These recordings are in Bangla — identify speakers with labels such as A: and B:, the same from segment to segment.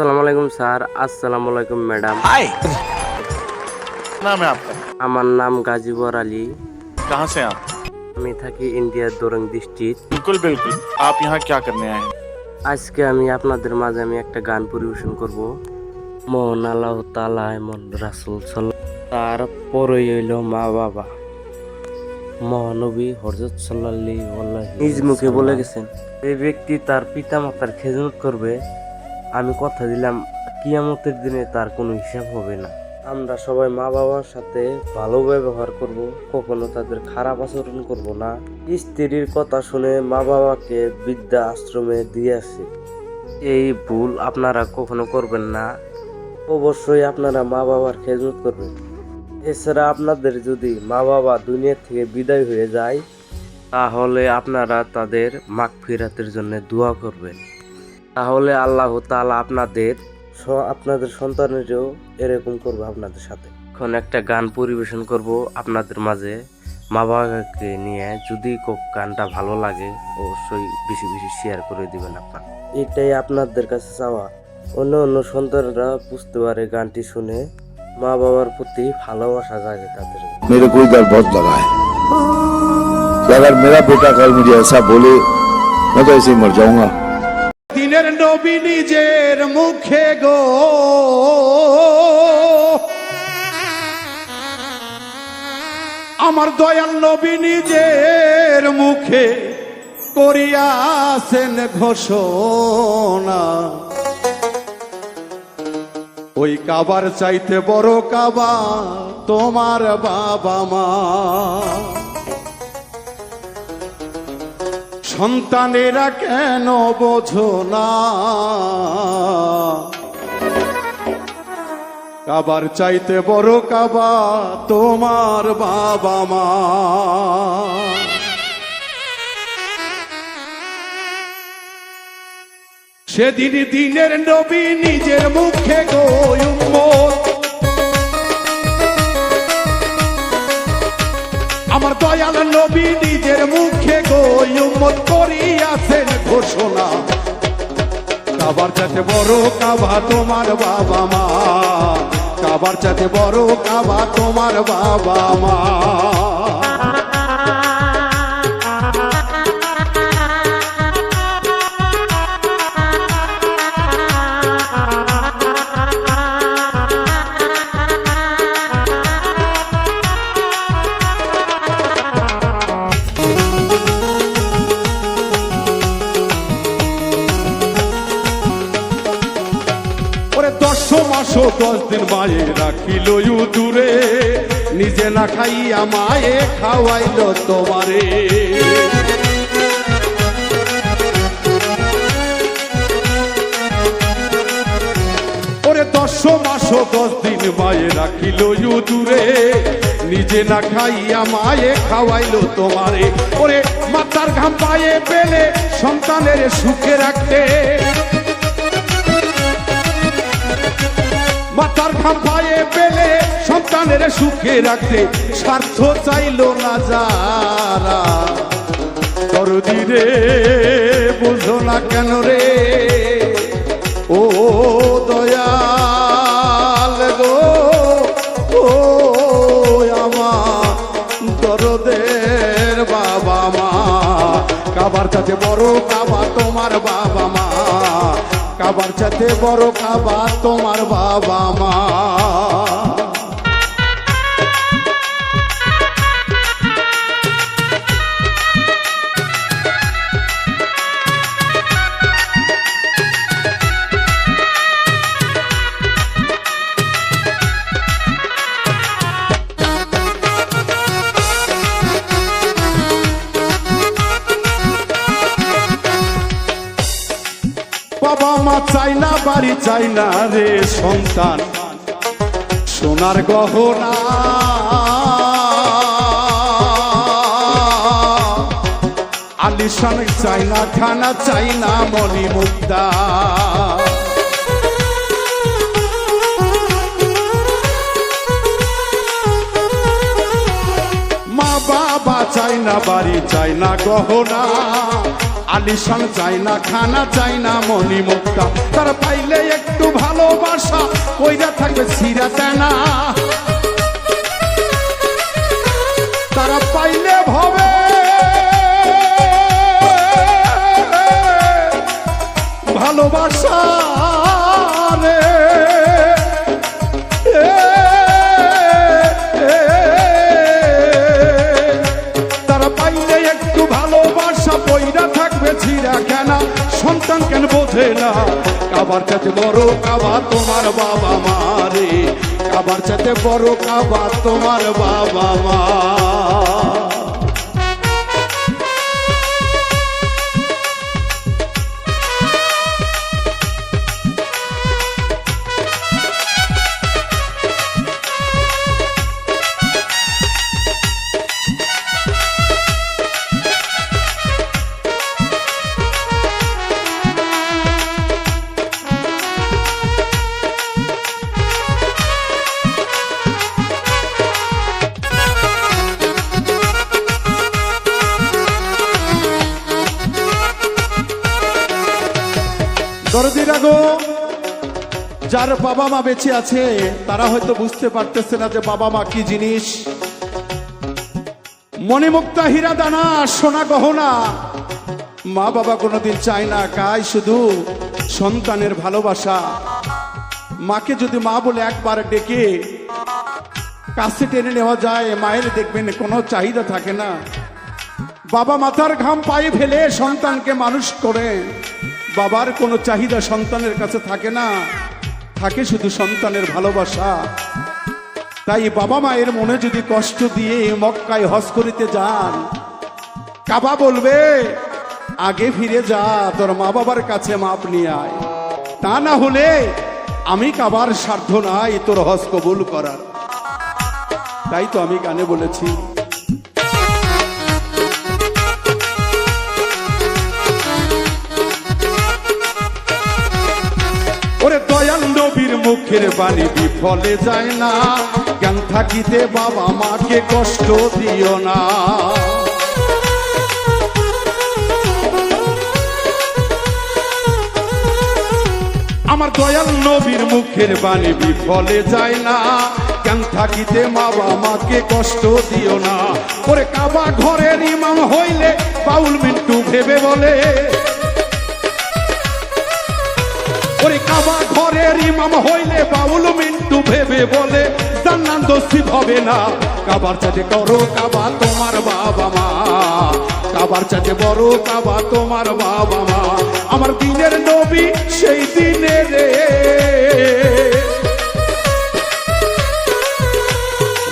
A: আসসালামু আলাইকুম স্যার আসসালামু আলাইকুম ম্যাডাম
B: हाय नाम है आपका
A: আমার নাম গাজীবর আলী
B: कहाँ से हैं आप
A: আমি থাকি ইন্ডিয়ার দোরং ডিস্ট্রিক্ট
B: बिल्कुल बिल्कुल आप यहाँ क्या करने आए हैं
A: আজকে আমি আপনাদের মাঝে আমি একটা গান পরিবেশন করব মোহন আল্লাহ তালা এমন রাসুল সাল্লাহ তারপরই হইল মা বাবা মহানবী হরজত সাল্লাল্লি নিজ মুখে বলে গেছেন এই ব্যক্তি তার পিতা মাতার খেজমত করবে আমি কথা দিলাম, কিয়ামতের দিনে তার কোনো হিসাব হবে না। আমরা সবাই মা বাবার সাথে ভালো ব্যবহার করব, কখনো তাদের খারাপ আচরণ করব না। স্ত্রীর কথা শুনে মা বাবাকে বিদ্যা আশ্রমে দিয়ে আসে। এই ভুল আপনারা কখনো করবেন না। অবশ্যই আপনারা মা বাবার খেজমত করবেন। এছাড়া আপনাদের যদি মা বাবা দুনিয়া থেকে বিদায় হয়ে যায়, তাহলে আপনারা তাদের মাগ ফিরাতের জন্য দোয়া করবেন। তাহলে আল্লাহ তাআলা আপনাদের স- আপনাদের সন্তানেরও এরকম করবে আপনাদের সাথে এখন একটা গান পরিবেশন করব আপনাদের মাঝে মা বাবাকে নিয়ে যদি কো- গানটা ভালো লাগে অবশ্যই বেশি বেশি শেয়ার করে দিবেন আপনার এটাই আপনাদের কাছে চাওয়া অন্য অন্য সন্তানরা বুঝতে পারে গানটি শুনে মা বাবার প্রতি ভালোবাসা জাগে তাদের
C: मेरे को डर बहुत लगा है कि अगर मेरा बेटा कल मुझे ऐसा बोले मैं तो ऐसे ही मर जाऊंगा
D: দিনের নবী নিজের মুখে গো। আমার দয়াল নবী নিজের মুখে করিয়াছেন ঘোষণা। ওই কাবার চাইতে বড় কাবা তোমার বাবা মা। সন্তানেরা কেন বোঝো না? কাবার চাইতে বড় কাবা তোমার বাবা মা। সেদিন দিনের নবী নিজের মুখে গো উম্মত। আমার দয়াল নবী ঘোষণা। কাবার চাতে বড় কাবা তোমার বাবা মা। কাবার চাতে বড় কাবা তোমার বাবা মা। ওরে দশ দশ দিন মায়ে রাখিল দূরে। নিজে না খাইয়া মায়ে খাওয়াইল তোমারে। ওরে দশ মাস দশ দিন মায়ে রাখিল দূরে। নিজে না খাইয়া মায়ে খাওয়াইল তোমারে। ওরে মাতার ঘাম পায়ে পেলে সন্তানের সুখে রাখতে। মাথার ঘাম পায়ে পেলে সন্তানের সুখে রাখতে স্বার্থ চাইল না যারা। দরদি রে বুঝো না কেন রে? ও দয়াল গো, ও আমার দরদের বাবা মা, কাবার চাতে বড় বড় কাবা তোমার বাবা মা। বাবা চাই না, বাড়ি চাই না রে সন্তান। সোনার গহনা। আলিশান চাই না, খানা চাই না মণি মুক্তা চাই না বাড়ি চাই না গহনা। আলিশান চাই না খানা চাই না মণি মুক্তা তার পাইলে একটু ভালোবাসা, কইরা থাকবে সিরা তেনা। তারা পাইলে ভবে। ভালোবাসা বোঝে না কাবার চাতে বড় কাবা তোমার বাবা মারে কাবার চাতে বড় কাবা তোমার বাবা মা। যার বাবা মা বেঁচে আছে, তারা হয়তো বুঝতে পারতেছে না যে বাবা মা কি জিনিস। মণিমুক্তা হীরা দানা সোনা গহনা। মা বাবা কোনোদিন চায় না কায় শুধু সন্তানের ভালোবাসা। মাকে যদি মা বলে একবার ডেকে, কাছে টেনে নেওয়া যায়, মায়ের দেখবেন কোনো চাহিদা থাকে না। বাবা মাথার ঘাম পায়ে ফেলে সন্তানকে মানুষ করে। বাবার কোনো চাহিদা সন্তানের কাছে থাকে না। থাকে শুধু সন্তানের ভালোবাসা। তাই বাবা মায়ের মনে যদি কষ্ট দিয়ে মক্কায় হজ করিতে যান, কাবা বলবে, আগে ফিরে যা, তোর মা বাবার কাছে মাপ নিয়ে আয়। তা না হলে আমি কাবার সাধ্য নাই তোর হজ কবুল করার। তাই তো আমি গানে বলেছি মুখের বাণী বিফলে যায় না। জ্ঞান থাকিতে বাবা মাকে কষ্ট দিও না। আমার দয়াল নবীর মুখের বাণী বিফলে যায় না। কেন থাকিতে মা মাকে কষ্ট দিও না। ওরে কাবা ঘরের ইমাম হইলে বাউল মিন্টু ভেবে বলে ওরে কাবা ঘরের ইমাম হইলে বাউল মিন্টু ভেবে বলে, জান্নাত নসিব হবে না। কাবার চাচে করো কাবা তোমার বাবা মা। কাবার চাচে বড় কাবা তোমার বাবা মা। আমার দিনের নবী সেই দিনে রে।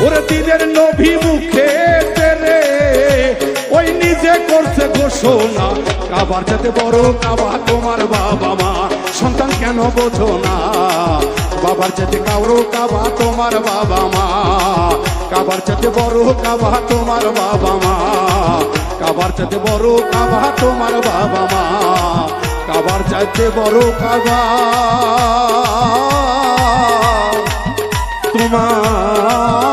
D: ওরে দিনের নবী মুখে রে ওই নিজে করছে ঘোষণা। কাবার চাতে বড় কাবা তোমার বাবা মা। সন্তান কেন বোঝো না? বাবার চাইতে কাউরো কাবা তোমার বাবা মা। কাবার চাইতে বড় কাবা তোমার বাবা মা। কাবার চাইতে বড় কাবা তোমার বাবা মা। কাবার চাইতে বড় কাবা তোমার